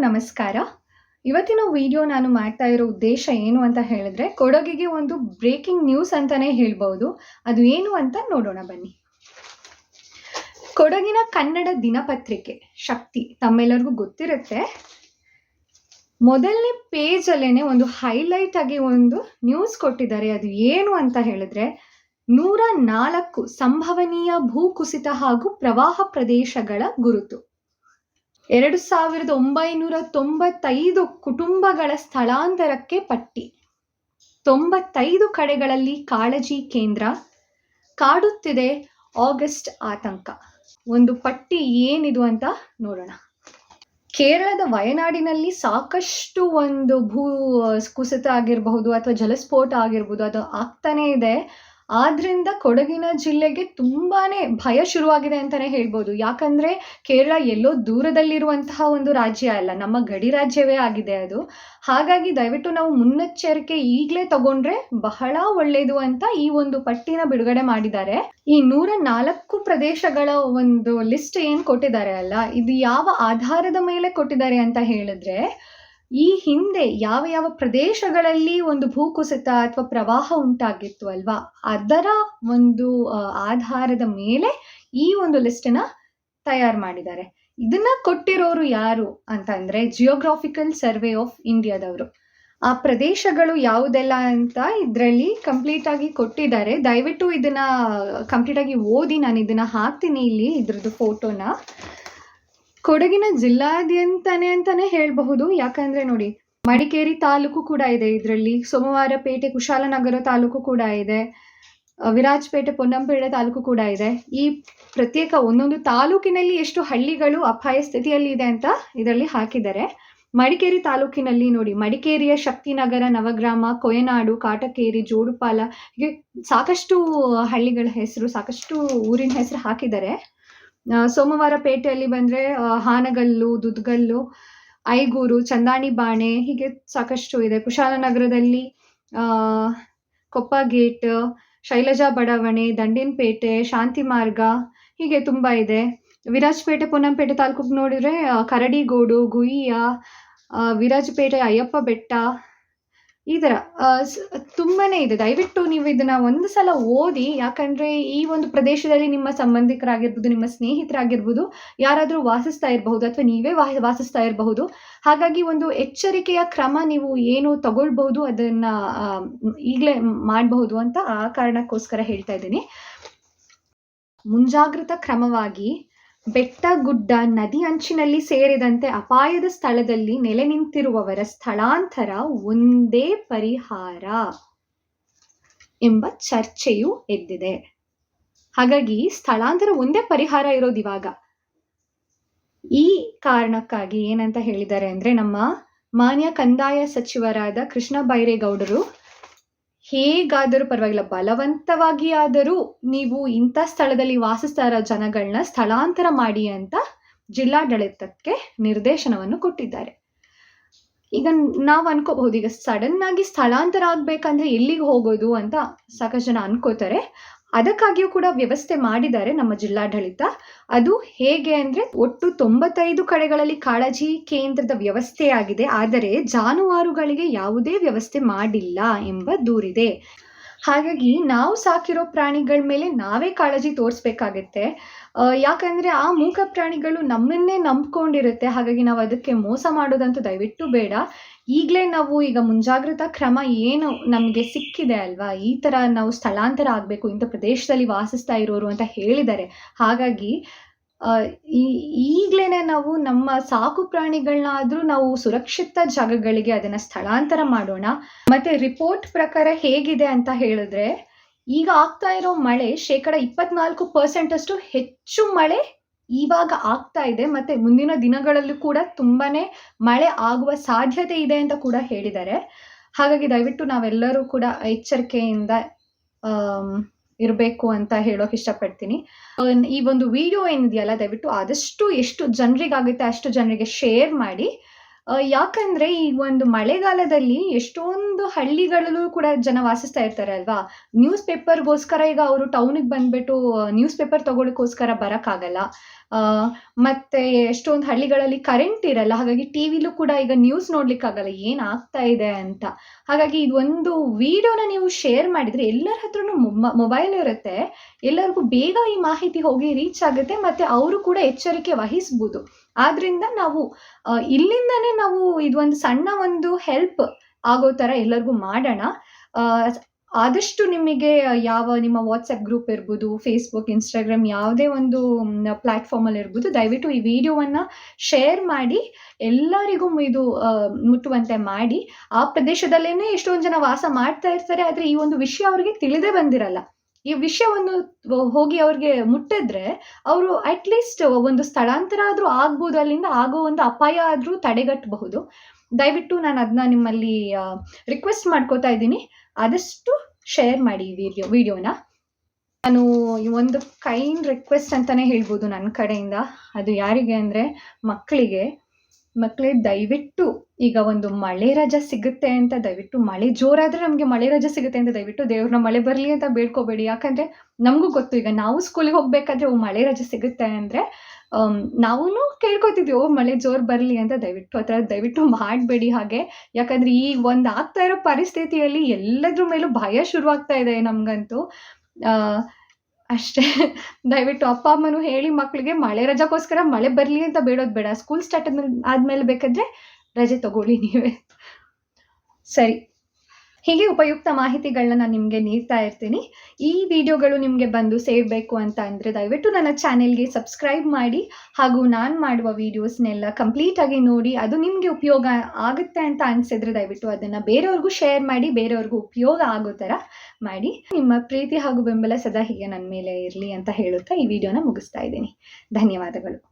ನಮಸ್ಕಾರ. ಇವತ್ತಿನ ವಿಡಿಯೋ ನಾನು ಮಾಡ್ತಾ ಇರೋ ಉದ್ದೇಶ ಏನು ಅಂತ ಹೇಳಿದ್ರೆ ಕೊಡಗಿಗೆ ಒಂದು ಬ್ರೇಕಿಂಗ್ ನ್ಯೂಸ್ ಅಂತಾನೆ ಹೇಳ್ಬಹುದು. ಅದು ಏನು ಅಂತ ನೋಡೋಣ ಬನ್ನಿ. ಕೊಡಗಿನ ಕನ್ನಡ ದಿನಪತ್ರಿಕೆ, ಶಕ್ತಿ ತಮ್ಮೆಲ್ಲರಿಗೂ ಗೊತ್ತಿರುತ್ತೆ. ಮೊದಲನೇ ಪೇಜ್ ಅಲ್ಲೇನೆ ಒಂದು ಹೈಲೈಟ್ ಆಗಿ ಒಂದು ನ್ಯೂಸ್ ಕೊಟ್ಟಿದ್ದಾರೆ. ಅದು ಏನು ಅಂತ ಹೇಳಿದ್ರೆ ನೂರ ನಾಲ್ಕು ಸಂಭವನೀಯ ಭೂಕುಸಿತ ಹಾಗೂ ಪ್ರವಾಹ ಪ್ರದೇಶಗಳ ಗುರುತು. ಎರಡು ಸಾವಿರದ ಒಂಬೈನೂರ ತೊಂಬತ್ತೈದು ಕುಟುಂಬಗಳ ಸ್ಥಳಾಂತರಕ್ಕೆ ಪಟ್ಟಿ. ತೊಂಬತ್ತೈದು ಕಡೆಗಳಲ್ಲಿ ಕಾಳಜಿ ಕೇಂದ್ರ. ಕಾಡುತ್ತಿದೆ ಆಗಸ್ಟ್ ಆತಂಕ. ಒಂದು ಪಟ್ಟಿ ಏನಿದು ಅಂತ ನೋಡೋಣ. ಕೇರಳದ ವಯನಾಡಿನಲ್ಲಿ ಸಾಕಷ್ಟು ಒಂದು ಭೂ, ಕುಸಿತ ಆಗಿರಬಹುದು ಅಥವಾ ಜಲಸ್ಫೋಟ ಆಗಿರ್ಬೋದು ಅದು ಆಗ್ತಾನೆ ಇದೆ. ಆದ್ರಿಂದ ಕೊಡಗಿನ ಜಿಲ್ಲೆಗೆ ತುಂಬಾನೇ ಭಯ ಶುರುವಾಗಿದೆ ಅಂತಾನೆ ಹೇಳ್ಬೋದು. ಯಾಕಂದ್ರೆ ಕೇರಳ ಎಲ್ಲೋ ದೂರದಲ್ಲಿರುವಂತಹ ಒಂದು ರಾಜ್ಯ ಅಲ್ಲ, ನಮ್ಮ ಗಡಿ ರಾಜ್ಯವೇ ಆಗಿದೆ ಅದು. ಹಾಗಾಗಿ ದಯವಿಟ್ಟು ನಾವು ಮುನ್ನೆಚ್ಚರಿಕೆ ಈಗಲೇ ತಗೊಂಡ್ರೆ ಬಹಳ ಒಳ್ಳೇದು ಅಂತ ಈ ಒಂದು ಪಟ್ಟಿನ ಬಿಡುಗಡೆ ಮಾಡಿದ್ದಾರೆ. ಈ ನೂರ ನಾಲ್ಕು ಪ್ರದೇಶಗಳ ಒಂದು ಲಿಸ್ಟ್ ಏನ್ ಕೊಟ್ಟಿದ್ದಾರೆ ಅಲ್ಲ, ಇದು ಯಾವ ಆಧಾರದ ಮೇಲೆ ಕೊಟ್ಟಿದ್ದಾರೆ ಅಂತ ಹೇಳಿದ್ರೆ ಈ ಹಿಂದೆ ಯಾವ ಯಾವ ಪ್ರದೇಶಗಳಲ್ಲಿ ಒಂದು ಭೂಕುಸಿತ ಅಥವಾ ಪ್ರವಾಹ ಉಂಟಾಗಿತ್ತು ಅಲ್ವಾ? ಅದರ ಒಂದು ಆಧಾರದ ಮೇಲೆ ಈ ಒಂದು ಲಿಸ್ಟನ್ನ ತಯಾರು ಮಾಡಿದ್ದಾರೆ. ಇದನ್ನ ಕೊಟ್ಟಿರೋರು ಯಾರು ಅಂತಂದ್ರೆ ಜಿಯೋಗ್ರಾಫಿಕಲ್ ಸರ್ವೆ ಆಫ್ ಇಂಡಿಯಾದವರು ಆ ಪ್ರದೇಶಗಳು ಯಾವುದೆಲ್ಲ ಅಂತ ಇದರಲ್ಲಿ ಕಂಪ್ಲೀಟ್ ಆಗಿ ಕೊಟ್ಟಿದ್ದಾರೆ. ದಯವಿಟ್ಟು ಇದನ್ನ ಕಂಪ್ಲೀಟ್ ಆಗಿ ಓದಿ ನಾನು ಇದನ್ನ ಹಾಕ್ತೀನಿ ಇಲ್ಲಿ ಇದ್ರದ್ದು ಫೋಟೋನ ಕೊಡಗಿನ ಜಿಲ್ಲಾದ್ಯಂತನೆ ಅಂತಾನೆ ಹೇಳಬಹುದು. ಯಾಕಂದ್ರೆ ನೋಡಿ, ಮಡಿಕೇರಿ ತಾಲೂಕು ಕೂಡ ಇದೆ ಇದರಲ್ಲಿ. ಸೋಮವಾರ ಪೇಟೆ ಕುಶಾಲನಗರ ತಾಲೂಕು ಕೂಡ ಇದೆ. ವಿರಾಜ್ಪೇಟೆ ಪೊನ್ನಂಪೇಟೆ ತಾಲೂಕು ಕೂಡ ಇದೆ. ಈ ಪ್ರತ್ಯೇಕ ಒಂದೊಂದು ತಾಲೂಕಿನಲ್ಲಿ ಎಷ್ಟು ಹಳ್ಳಿಗಳು ಅಪಾಯ ಸ್ಥಿತಿಯಲ್ಲಿ ಇದೆ ಅಂತ ಇದರಲ್ಲಿ ಹಾಕಿದ್ದಾರೆ. ಮಡಿಕೇರಿ ತಾಲೂಕಿನಲ್ಲಿ ನೋಡಿ, ಮಡಿಕೇರಿಯ ಶಕ್ತಿನಗರ, ನವಗ್ರಾಮ, ಕೊಯನಾಡು, ಕಾಟಕೇರಿ, ಜೋಡುಪಾಲ, ಹೀಗೆ ಸಾಕಷ್ಟು ಹಳ್ಳಿಗಳ ಹೆಸರು, ಸಾಕಷ್ಟು ಊರಿನ ಹೆಸರು ಹಾಕಿದ್ದಾರೆ. ಆ, ಸೋಮವಾರಪೇಟೆಯಲ್ಲಿ ಬಂದ್ರೆ ಹಾನಗಲ್ಲು ದುದ್ಗಲ್ಲು ಐಗೂರು ಚಂದಾಣಿ ಬಾಣೆ ಹೀಗೆ ಸಾಕಷ್ಟು ಇದೆ. ಕುಶಾಲನಗರದಲ್ಲಿ ಕೊಪ್ಪ ಗೇಟ್ ಶೈಲಜಾ ಬಡಾವಣೆ ದಂಡಿನಪೇಟೆ ಶಾಂತಿ ಮಾರ್ಗ ಹೀಗೆ ತುಂಬಾ ಇದೆ. ವಿರಾಜಪೇಟೆ ಪೊನ್ನಂಪೇಟೆ ತಾಲೂಕಿಗೆ ನೋಡಿದ್ರೆ ಕರಡಿಗೋಡು ಗುಯ್ಯ ವಿರಾಜಪೇಟೆ ಅಯ್ಯಪ್ಪ ಬೆಟ್ಟ ಈ ಥರ ಆ, ತುಂಬಾನೇ ಇದೆ. ದಯವಿಟ್ಟು ನೀವು ಇದನ್ನ ಒಂದು ಸಲ ಓದಿ ಯಾಕಂದ್ರೆ ಈ ಒಂದು ಪ್ರದೇಶದಲ್ಲಿ ನಿಮ್ಮ ಸಂಬಂಧಿಕರಾಗಿರ್ಬೋದು ನಿಮ್ಮ ಸ್ನೇಹಿತರಾಗಿರ್ಬೋದು ಯಾರಾದರೂ ವಾಸಿಸ್ತಾ ಇರಬಹುದು ಅಥವಾ ನೀವೇ ವಾಸಿಸ್ತಾ ಇರಬಹುದು. ಹಾಗಾಗಿ ಒಂದು ಎಚ್ಚರಿಕೆಯ ಕ್ರಮ ನೀವು ಏನು ತಗೊಳ್ಬಹುದು ಅದನ್ನ ಈಗಲೇ ಮಾಡಬಹುದು ಅಂತ ಆ ಕಾರಣಕ್ಕೋಸ್ಕರ ಹೇಳ್ತಾ ಇದ್ದೀನಿ. ಮುಂಜಾಗ್ರತಾ ಕ್ರಮವಾಗಿ ಬೆಟ್ಟ ಗುಡ್ಡ ನದಿ ಅಂಚಿನಲ್ಲಿ ಸೇರಿದಂತೆ ಅಪಾಯದ ಸ್ಥಳದಲ್ಲಿ ನೆಲೆ ನಿಂತಿರುವವರ ಸ್ಥಳಾಂತರ ಒಂದೇ ಪರಿಹಾರ ಎಂಬ ಚರ್ಚೆಯು ಎದ್ದಿದೆ. ಹಾಗಾಗಿ ಸ್ಥಳಾಂತರ ಒಂದೇ ಪರಿಹಾರ ಇರೋದು ಇವಾಗ. ಈ ಕಾರಣಕ್ಕಾಗಿ ಏನಂತ ಹೇಳಿದ್ದಾರೆ ಅಂದ್ರೆ ನಮ್ಮ ಮಾನ್ಯ ಕಂದಾಯ ಸಚಿವರಾದ ಕೃಷ್ಣ ಬೈರೇಗೌಡರು ಹೇಗಾದರೂ ಪರವಾಗಿಲ್ಲ ಬಲವಂತವಾಗಿ ಆದರೂ ನೀವು ಇಂಥ ಸ್ಥಳದಲ್ಲಿ ವಾಸಿಸ್ತಾ ಇರೋ ಜನಗಳನ್ನ ಸ್ಥಳಾಂತರ ಮಾಡಿ ಅಂತ ಜಿಲ್ಲಾಡಳಿತಕ್ಕೆ ನಿರ್ದೇಶನವನ್ನು ಕೊಟ್ಟಿದ್ದಾರೆ. ಈಗ ನಾವು ಅನ್ಕೋಬಹುದು, ಈಗ ಸಡನ್ ಆಗಿ ಸ್ಥಳಾಂತರ ಆಗ್ಬೇಕಂದ್ರೆ ಎಲ್ಲಿಗೆ ಹೋಗೋದು ಅಂತ ಸಾಕಷ್ಟು ಜನ ಅನ್ಕೋತಾರೆ. ಅದಕ್ಕಾಗಿಯೂ ಕೂಡ ವ್ಯವಸ್ಥೆ ಮಾಡಿದ್ದಾರೆ ನಮ್ಮ ಜಿಲ್ಲಾಡಳಿತ. ಅದು ಹೇಗೆ ಅಂದ್ರೆ ಒಟ್ಟು ತೊಂಬತ್ತೈದು ಕಡೆಗಳಲ್ಲಿ ಕಾಳಜಿ ಕೇಂದ್ರದ ವ್ಯವಸ್ಥೆ ಆಗಿದೆ ಆದರೆ ಜಾನುವಾರುಗಳಿಗೆ ಯಾವುದೇ ವ್ಯವಸ್ಥೆ ಮಾಡಿಲ್ಲ ಎಂಬ ದೂರಿದೆ. ಹಾಗಾಗಿ ನಾವು ಸಾಕಿರೋ ಪ್ರಾಣಿಗಳ ಮೇಲೆ ನಾವೇ ಕಾಳಜಿ ತೋರಿಸ್ಬೇಕಾಗತ್ತೆ. ಯಾಕಂದರೆ ಆ ಮೂಕ ಪ್ರಾಣಿಗಳು ನಮ್ಮನ್ನೇ ನಂಬ್ಕೊಂಡಿರುತ್ತೆ. ಹಾಗಾಗಿ ನಾವು ಅದಕ್ಕೆ ಮೋಸ ಮಾಡೋದಂತೂ ದಯವಿಟ್ಟು ಬೇಡ. ಈಗಲೇ ನಾವು ಈಗ ಮುಂಜಾಗ್ರತಾ ಕ್ರಮ ಏನು ನಮಗೆ ಸಿಕ್ಕಿದೆ ಅಲ್ವಾ? ಈ ತರ ನಾವು ಸ್ಥಳಾಂತರ ಆಗಬೇಕು, ಇಂಥ ಪ್ರದೇಶದಲ್ಲಿ ವಾಸಿಸ್ತಾ ಇರೋರು ಅಂತ ಹೇಳಿದ್ದಾರೆ ಹಾಗಾಗಿ ಈ, ಈಗ್ಲೇನೆ ನಾವು ನಮ್ಮ ಸಾಕು ಪ್ರಾಣಿಗಳನ್ನಾದ್ರೂ ನಾವು ಸುರಕ್ಷಿತ ಜಾಗಗಳಿಗೆ ಅದನ್ನ ಸ್ಥಳಾಂತರ ಮಾಡೋಣ. ಮತ್ತೆ ರಿಪೋರ್ಟ್ ಪ್ರಕಾರ ಹೇಗಿದೆ ಅಂತ ಹೇಳಿದ್ರೆ, ಈಗ ಆಗ್ತಾ ಇರೋ ಮಳೆ ಶೇಕಡ ಇಪ್ಪತ್ನಾಲ್ಕು ಪರ್ಸೆಂಟ್ ಅಷ್ಟು ಹೆಚ್ಚು ಮಳೆ ಇವಾಗ ಆಗ್ತಾ ಇದೆ. ಮತ್ತೆ ಮುಂದಿನ ದಿನಗಳಲ್ಲೂ ಕೂಡ ತುಂಬಾನೇ ಮಳೆ ಆಗುವ ಸಾಧ್ಯತೆ ಇದೆ ಅಂತ ಕೂಡ ಹೇಳಿದ್ದಾರೆ. ಹಾಗಾಗಿ ದಯವಿಟ್ಟು ನಾವೆಲ್ಲರೂ ಕೂಡ ಎಚ್ಚರಿಕೆಯಿಂದ ಇರಬೇಕು ಅಂತ ಹೇಳೋಕೆ ಇಷ್ಟಪಡ್ತೀನಿ. ಈ ಒಂದು ವಿಡಿಯೋ ಏನಿದೆಯಲ್ಲ, ದಯವಿಟ್ಟು ಆದಷ್ಟು ಎಷ್ಟು ಜನರಿಗಾಗುತ್ತೆ ಅಷ್ಟು ಜನರಿಗೆ ಶೇರ್ ಮಾಡಿ. ಯಾಕಂದ್ರೆ ಈ ಒಂದು ಮಳೆಗಾಲದಲ್ಲಿ ಎಷ್ಟೊಂದು ಹಳ್ಳಿಗಳಲ್ಲೂ ಕೂಡ ಜನ ವಾಸಿಸ್ತಾ ಇರ್ತಾರೆ ಅಲ್ವಾ? ನ್ಯೂಸ್ ಪೇಪರ್ಗೋಸ್ಕರ ಈಗ ಅವರು ಟೌನಿಗೆ ಬಂದ್ಬಿಟ್ಟು ನ್ಯೂಸ್ ಪೇಪರ್ ತೊಗೊಳಕ್ಕೋಸ್ಕರ ಬರೋಕ್ಕಾಗಲ್ಲ. ಮತ್ತು ಎಷ್ಟೊಂದು ಹಳ್ಳಿಗಳಲ್ಲಿ ಕರೆಂಟ್ ಇರಲ್ಲ, ಹಾಗಾಗಿ ಟಿ ವಿಲೂ ಕೂಡ ಈಗ ನ್ಯೂಸ್ ನೋಡ್ಲಿಕ್ಕಾಗಲ್ಲ ಏನು ಆಗ್ತಾ ಇದೆ ಅಂತ. ಹಾಗಾಗಿ ಇದು ಒಂದು ವಿಡಿಯೋನ ನೀವು ಶೇರ್ ಮಾಡಿದ್ರೆ ಎಲ್ಲರ ಹತ್ರನೂ ಮೊಬೈಲ್ ಇರುತ್ತೆ. ಎಲ್ಲರಿಗೂ ಬೇಗ ಈ ಮಾಹಿತಿ ಹೋಗಿ ರೀಚ್ ಆಗುತ್ತೆ, ಮತ್ತೆ ಅವರು ಕೂಡ ಎಚ್ಚರಿಕೆ ವಹಿಸ್ಬೋದು. ಆದ್ರಿಂದ ನಾವು ಇಲ್ಲಿಂದನೇ ನಾವು ಇದೊಂದು ಸಣ್ಣ ಒಂದು ಹೆಲ್ಪ್ ಆಗೋ ಥರ ಎಲ್ಲರಿಗೂ ಮಾಡೋಣ. ಆದಷ್ಟು ನಿಮಗೆ ಯಾವ ನಿಮ್ಮ ವಾಟ್ಸಪ್ ಗ್ರೂಪ್ ಇರ್ಬೋದು ಫೇಸ್ಬುಕ್ ಇನ್ಸ್ಟಾಗ್ರಾಮ್ ಯಾವುದೇ ಒಂದು ಪ್ಲ್ಯಾಟ್ಫಾರ್ಮಲ್ಲಿ ಇರ್ಬೋದು, ದಯವಿಟ್ಟು ಈ ವಿಡಿಯೋವನ್ನು ಶೇರ್ ಮಾಡಿ, ಎಲ್ಲರಿಗೂ ಇದು ಮುಟ್ಟುವಂತೆ ಮಾಡಿ. ಆ ಪ್ರದೇಶದಲ್ಲೇ ಎಷ್ಟೊಂದು ಜನ ವಾಸ ಮಾಡ್ತಾ ಇರ್ತಾರೆ, ಆದರೆ ಈ ಒಂದು ವಿಷಯ ಅವರಿಗೆ ತಿಳಿದೇ ಬಂದಿರಲ್ಲ. ಈ ವಿಷಯವನ್ನು ಹೋಗಿ ಅವ್ರಿಗೆ ಮುಟ್ಟಿದ್ರೆ ಅವರು ಅಟ್ಲೀಸ್ಟ್ ಒಂದು ಸ್ಥಳಾಂತರ ಆದರೂ ಆಗ್ಬೋದು, ಅಲ್ಲಿಂದ ಆಗೋ ಒಂದು ಅಪಾಯ ಆದರೂ ತಡೆಗಟ್ಟಬಹುದು. ದಯವಿಟ್ಟು ನಾನು ಅದನ್ನ ನಿಮ್ಮಲ್ಲಿ ರಿಕ್ವೆಸ್ಟ್ ಮಾಡ್ಕೋತಾ ಇದ್ದೀನಿ. ಆದಷ್ಟು ಶೇರ್ ಮಾಡಿ ವಿಡಿಯೋ ವಿಡಿಯೋನ ನಾನು ಒಂದು ಕೈಂಡ್ ರಿಕ್ವೆಸ್ಟ್ ಅಂತಾನೆ ಹೇಳ್ಬೋದು ನನ್ನ ಕಡೆಯಿಂದ. ಅದು ಯಾರಿಗೆ ಅಂದರೆ ಮಕ್ಕಳಿಗೆ. ಮಕ್ಕಳಿಗೆ ದಯವಿಟ್ಟು ಈಗ ಒಂದು ಮಳೆ ರಜೆ ಸಿಗುತ್ತೆ ಅಂತ ದಯವಿಟ್ಟು, ಮಳೆ ಜೋರಾದರೆ ನಮಗೆ ಮಳೆ ರಜೆ ಸಿಗುತ್ತೆ ಅಂತ ದಯವಿಟ್ಟು ದೇವ್ರನ್ನ ಮಳೆ ಬರಲಿ ಅಂತ ಬೇಡ್ಕೋಬೇಡಿ. ಯಾಕಂದರೆ ನಮಗೂ ಗೊತ್ತು, ಈಗ ನಾವು ಸ್ಕೂಲಿಗೆ ಹೋಗಬೇಕಾದ್ರೆ ಓ, ಮಳೆ ರಜೆ ಸಿಗುತ್ತೆ ಅಂದರೆ ನಾವೂ ಕೇಳ್ಕೊತಿದ್ವಿ, ಓ, ಮಳೆ ಜೋರು ಬರಲಿ ಅಂತ ದಯವಿಟ್ಟು. ಆ ಥರ ದಯವಿಟ್ಟು ಮಾಡಬೇಡಿ ಹಾಗೆ. ಯಾಕಂದರೆ ಈ ಒಂದು ಆಗ್ತಾ ಇರೋ ಪರಿಸ್ಥಿತಿಯಲ್ಲಿ ಎಲ್ಲದ್ರ ಮೇಲೂ ಭಯ ಶುರುವಾಗ್ತಾ ಇದೆ ನಮಗಂತೂ. ಅಷ್ಟೇ. ದಯವಿಟ್ಟು ಅಪ್ಪ, ಅಮ್ಮನೂ ಹೇಳಿ ಮಕ್ಕಳಿಗೆ ಮಳೆ ರಜಕ್ಕೋಸ್ಕರ ಮಳೆ ಬರಲಿ ಅಂತ ಬೇಡೋದು ಬೇಡ. ಸ್ಕೂಲ್ ಸ್ಟಾರ್ಟ್ ಆದಮೇಲೆ ಬೇಕಾದರೆ ರಜೆ ತಗೊಳ್ಳಿ ನೀವೇ. ಸರಿ. ಹೀಗೆ ಉಪಯುಕ್ತ ಮಾಹಿತಿಗಳನ್ನ ನಾನು ನಿಮಗೆ ನೀಡ್ತಾ ಇರ್ತೀನಿ. ಈ ವಿಡಿಯೋಗಳು ನಿಮಗೆ ಬಂದು ಸೇರಬೇಕು ಅಂತ ಅಂದರೆ ದಯವಿಟ್ಟು ನನ್ನ ಚಾನೆಲ್ಗೆ ಸಬ್ಸ್ಕ್ರೈಬ್ ಮಾಡಿ ಹಾಗೂ ನಾನು ಮಾಡುವ ವೀಡಿಯೋಸ್ನೆಲ್ಲ ಕಂಪ್ಲೀಟಾಗಿ ನೋಡಿ, ಅದು ನಿಮಗೆ ಉಪಯೋಗ ಆಗುತ್ತೆ ಅಂತ ಅನಿಸಿದ್ರೆ ದಯವಿಟ್ಟು ಅದನ್ನು ಬೇರೆಯವ್ರಿಗೂ ಶೇರ್ ಮಾಡಿ, ಬೇರೆಯವ್ರಿಗೂ ಉಪಯೋಗ ಆಗೋ ಥರ ಮಾಡಿ ನಿಮ್ಮ ಪ್ರೀತಿ ಹಾಗೂ ಬೆಂಬಲ ಸದಾ ಹೀಗೆ ನನ್ನ ಮೇಲೆ ಇರಲಿ ಅಂತ ಹೇಳುತ್ತಾ ಈ ವಿಡಿಯೋನ ಮುಗಿಸ್ತಾ ಇದ್ದೀನಿ. ಧನ್ಯವಾದಗಳು.